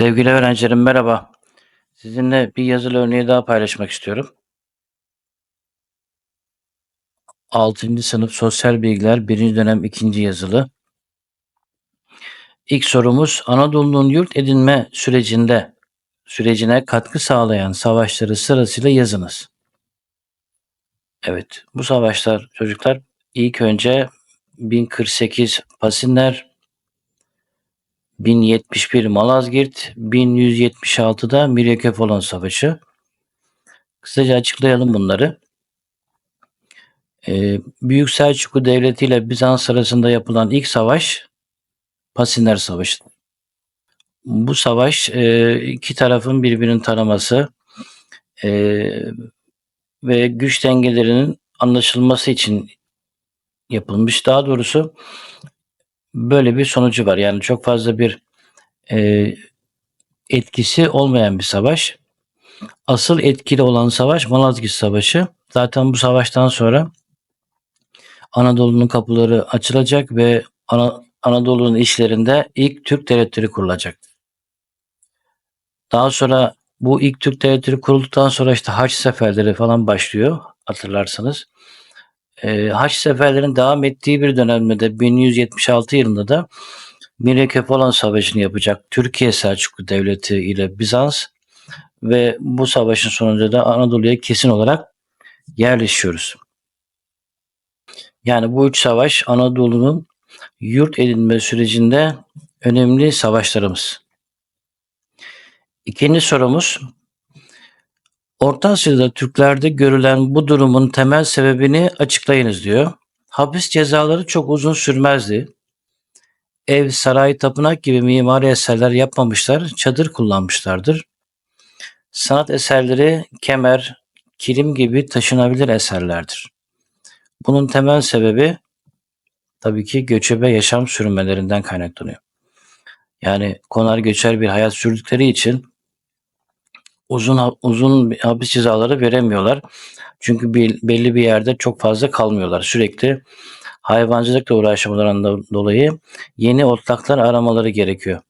Sevgili öğrencilerim merhaba. Sizinle bir yazılı örneği daha paylaşmak istiyorum. 6. sınıf sosyal bilgiler 1. dönem 2. yazılı. İlk sorumuz Anadolu'nun yurt edinme sürecinde sürecine katkı sağlayan savaşları sırasıyla yazınız. Evet, bu savaşlar çocuklar ilk önce 1048 Pasinler, 1071 Malazgirt, 1176'da Miryakefalon Savaşı. Kısaca açıklayalım bunları. Ee, Büyük Selçuklu Devleti ile Bizans arasında yapılan ilk savaş Pasinler Savaşı. Bu savaş e, iki tarafın birbirini tanıması e, ve güç dengelerinin anlaşılması için yapılmış. Daha doğrusu böyle bir sonucu var. Yani çok fazla bir e, etkisi olmayan bir savaş. Asıl etkili olan savaş Malazgirt Savaşı. Zaten bu savaştan sonra Anadolu'nun kapıları açılacak ve Ana, Anadolu'nun işlerinde ilk Türk devletleri kurulacak. Daha sonra bu ilk Türk devletleri kurulduktan sonra işte Haç seferleri falan başlıyor hatırlarsanız. Ee, Haç seferlerin devam ettiği bir dönemde de 1176 yılında da Miryakefalon Savaşı'nı yapacak Türkiye Selçuklu Devleti ile Bizans ve bu savaşın sonunda da Anadolu'ya kesin olarak yerleşiyoruz. Yani bu üç savaş Anadolu'nun yurt edinme sürecinde önemli savaşlarımız. İkinci sorumuz Orta Asya'da Türklerde görülen bu durumun temel sebebini açıklayınız diyor. Hapis cezaları çok uzun sürmezdi. Ev, saray, tapınak gibi mimari eserler yapmamışlar, çadır kullanmışlardır. Sanat eserleri kemer, kilim gibi taşınabilir eserlerdir. Bunun temel sebebi tabii ki göçebe yaşam sürünmelerinden kaynaklanıyor. Yani konar göçer bir hayat sürdükleri için uzun uzun hapis cezaları veremiyorlar. Çünkü bir, belli bir yerde çok fazla kalmıyorlar. Sürekli hayvancılıkla uğraşmalarından dolayı yeni otlaklar aramaları gerekiyor.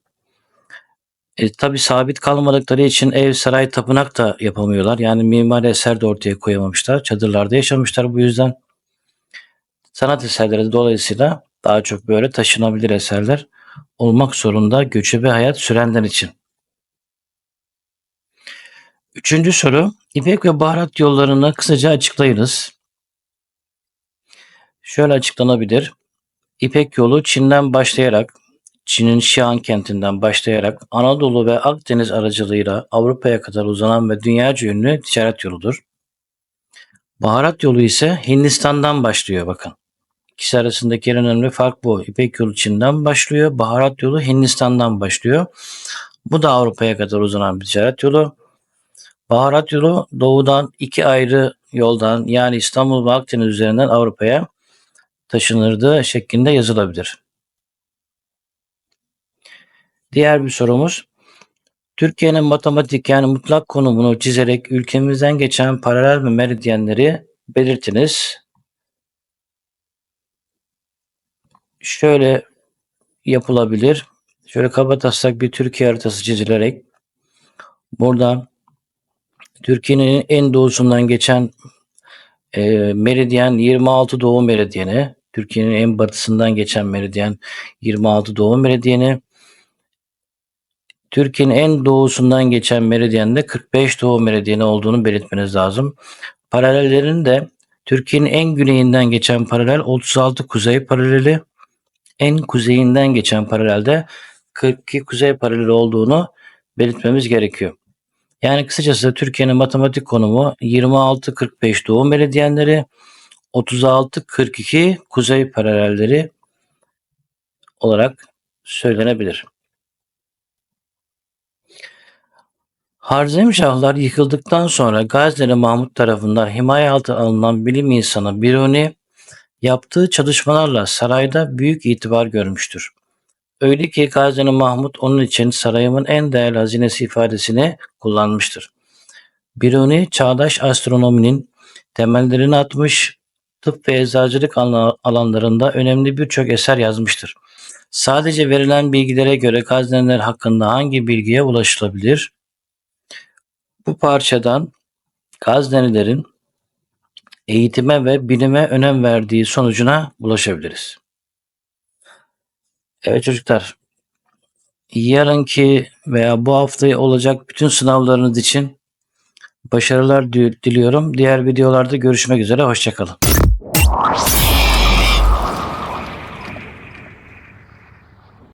E, tabii sabit kalmadıkları için ev, saray, tapınak da yapamıyorlar. Yani mimari eser de ortaya koyamamışlar. Çadırlarda yaşamışlar bu yüzden. Sanat eserleri de dolayısıyla daha çok böyle taşınabilir eserler olmak zorunda göçebe hayat sürenler için. Üçüncü soru. İpek ve baharat yollarını kısaca açıklayınız. Şöyle açıklanabilir. İpek yolu Çin'den başlayarak, Çin'in Şian kentinden başlayarak Anadolu ve Akdeniz aracılığıyla Avrupa'ya kadar uzanan ve dünyaca ünlü ticaret yoludur. Baharat yolu ise Hindistan'dan başlıyor bakın. İkisi arasındaki en önemli fark bu. İpek yolu Çin'den başlıyor, baharat yolu Hindistan'dan başlıyor. Bu da Avrupa'ya kadar uzanan bir ticaret yolu. Baharat yolu doğudan iki ayrı yoldan yani İstanbul ve Akdeniz üzerinden Avrupa'ya taşınırdı şeklinde yazılabilir. Diğer bir sorumuz. Türkiye'nin matematik yani mutlak konumunu çizerek ülkemizden geçen paralel ve meridyenleri belirtiniz. Şöyle yapılabilir. Şöyle kabataslak bir Türkiye haritası çizilerek buradan Türkiye'nin en doğusundan geçen e, meridyen 26 doğu meridyeni, Türkiye'nin en batısından geçen meridyen 26 doğu meridyeni, Türkiye'nin en doğusundan geçen meridyende 45 doğu meridyeni olduğunu belirtmeniz lazım. Paralellerin de Türkiye'nin en güneyinden geçen paralel 36 kuzey paraleli, en kuzeyinden geçen paralelde 42 kuzey paraleli olduğunu belirtmemiz gerekiyor. Yani kısacası Türkiye'nin matematik konumu 26-45 doğu meridyenleri, 36-42 kuzey paralelleri olarak söylenebilir. Harzemşahlar yıkıldıktan sonra Gazneli Mahmut tarafından himaye altına alınan bilim insanı Biruni yaptığı çalışmalarla sarayda büyük itibar görmüştür. Öyle ki Gazneli Mahmut onun için sarayımın en değerli hazinesi ifadesini kullanmıştır. Biruni çağdaş astronominin temellerini atmış, tıp ve eczacılık alanlarında önemli birçok eser yazmıştır. Sadece verilen bilgilere göre Gazneliler hakkında hangi bilgiye ulaşılabilir? Bu parçadan Gaznelilerin eğitime ve bilime önem verdiği sonucuna ulaşabiliriz. Evet çocuklar, yarınki veya bu hafta olacak bütün sınavlarınız için başarılar diliyorum. Diğer videolarda görüşmek üzere, hoşçakalın.